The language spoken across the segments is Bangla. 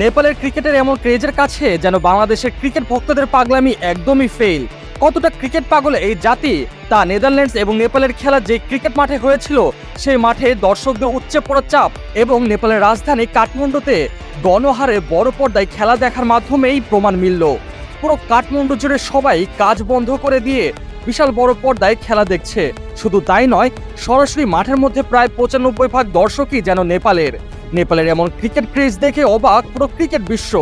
নেপালের ক্রিকেটের এমন ক্রেজের কাছে যেন বাংলাদেশের ক্রিকেট ভক্তদের পাগলামি একদমই ফেল কতটা ক্রিকেট পাগল এই জাতি, তা নেদারল্যান্ডস এবং নেপালের খেলা যে ক্রিকেট মাঠে হয়েছিল, সেই মাঠে দর্শকদের উচ্চে পড়া চাপ এবং নেপালের রাজধানী কাঠমান্ডুতে গণহারে বড় পর্দায় খেলা দেখার মাধ্যমেই প্রমাণ মিলল। পুরো কাঠমান্ডু জুড়ে সবাই কাজ বন্ধ করে দিয়ে বিশাল বড় পর্দায় খেলা দেখছে। শুধু তাই নয়, সরাসরি মাঠের মধ্যে প্রায় পঁচানব্বই ভাগ দর্শকই যেন নেপালের। নেপালের এমন ক্রিকেট ক্রেজ দেখে অবাক পুরো ক্রিকেট বিশ্ব।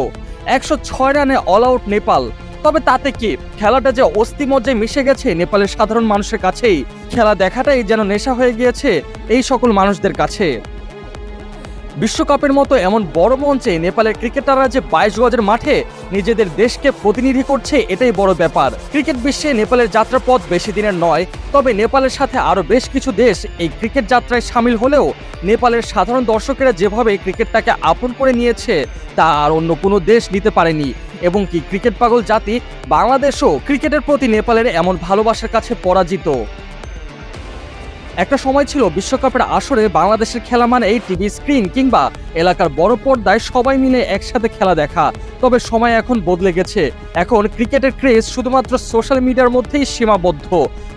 একশো ছয় রানে অল আউট নেপাল। তবে তাতে কি? খেলাটা যে অস্থিমজ্জায় মিশে গেছে নেপালের সাধারণ মানুষের কাছেই, খেলা দেখাটাই যেন নেশা হয়ে গিয়েছে এই সকল মানুষদের কাছে। বিশ্বকাপের মতো এমন বড় মঞ্চে নেপালের ক্রিকেটাররা যে বাইশ গজের মাঠে নিজেদের দেশকে প্রতিনিধি করছে, এটাই বড় ব্যাপার। ক্রিকেট বিশ্বে নেপালের যাত্রাপথ বেশি দিনের নয়, তবে নেপালের সাথে আরও বেশ কিছু দেশ এই ক্রিকেট যাত্রায় সামিল হলেও নেপালের সাধারণ দর্শকেরা যেভাবে ক্রিকেটটাকে আপন করে নিয়েছে, তা আর অন্য কোনো দেশ নিতে পারেনি। এবং কি ক্রিকেট পাগল জাতি, বাংলাদেশও ক্রিকেটের প্রতি নেপালের এমন ভালোবাসার কাছে পরাজিত। একটা সময় ছিল বিশ্বকাপের আসরে বাংলাদেশের খেলা মানে এই টিভি স্ক্রিন কিংবা এলাকার বড় পর্দায় সবাই মিলে একসাথে খেলা দেখা। তবে সময় এখন বদলে গেছে। এখন ক্রিকেটের ক্রেজ শুধুমাত্র সোশ্যাল মিডিয়ার মধ্যেই সীমাবদ্ধ।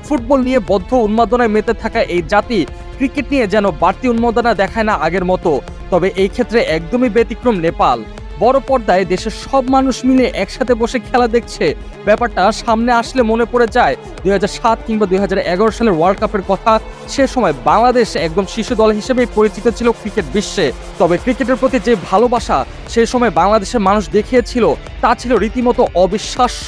ফুটবল নিয়ে বদ্ধ উন্মাদনায় মেতে থাকা এই জাতি ক্রিকেট নিয়ে যেন বাড়তি উন্মাদনা দেখায় না আগের মতো। তবে এই ক্ষেত্রে একদমই ব্যতিক্রম নেপাল। বড় পর্দায় দেশের সব মানুষ মিলে একসাথে বসে খেলা দেখছে। ব্যাপারটা সামনে আসলে মনে পড়ে যায়। দুই সাত কিংবা দুই হাজার এগারো সালের ওয়ার্ল্ড কাপের কথা, সে সময় বাংলাদেশ একদম শীর্ষ দল হিসেবেই পরিচিত ছিল ক্রিকেট বিশ্বে। তবে ক্রিকেটের প্রতি যে ভালোবাসা, সে সময় বাংলাদেশের মানুষ দেখিয়েছিল, তা ছিল রীতিমতো অবিশ্বাস্য।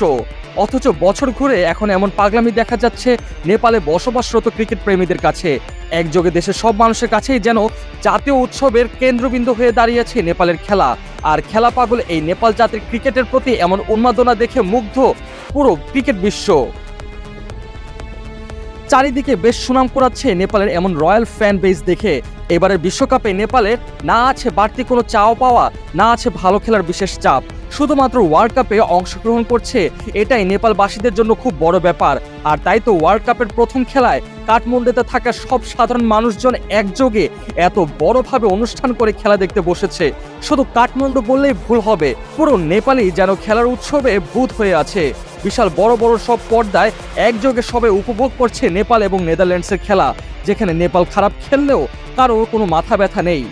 অথচ বছর ঘুরে এখন এমন পাগলামি দেখা যাচ্ছে, নেপালে বসবাসরত ক্রিকেট প্রেমীদের কাছে। একযোগে দেশের সব মানুষের কাছেই যেন জাতীয় উৎসবের কেন্দ্রবিন্দু হয়ে দাঁড়িয়েছে নেপালের খেলা। আর খেলা পাগল এই নেপাল জাতির ক্রিকেটের প্রতি এমন উন্মাদনা দেখে মুগ্ধ পুরো ক্রিকেট বিশ্ব। চারিদিকে বেশ সুনাম কুড়াচ্ছে নেপালের এমন রয়্যাল ফ্যান বেস দেখে। এবারের বিশ্বকাপে নেপালের না আছে বাড়তি কোনো চাও পাওয়া, না আছে ভালো খেলার বিশেষ চাপ। শুধুমাত্র ওয়ার্ল্ড কাপে অংশগ্রহণ করছে, এটাই নেপালবাসীদের জন্য খুব বড় ব্যাপার। আর তাই তো ওয়ার্ল্ড কাপের প্রথম খেলায় কাঠমান্ডুতে থাকা সব সাধারণ মানুষজন একযোগে এত বড়ভাবে অনুষ্ঠান করে খেলা দেখতে বসেছে। শুধু কাঠমান্ডু বললেই ভুল হবে, পুরো নেপালি যেন খেলার উৎসবে ভূত হয়ে আছে। বিশাল বড় বড় সব পর্দায় একযোগে সবে উপভোগ করছে নেপাল এবং নেদারল্যান্ডসের খেলা। যেখানে নেপাল খারাপ খেললেও কারোর কোনো মাথা ব্যথা নেই।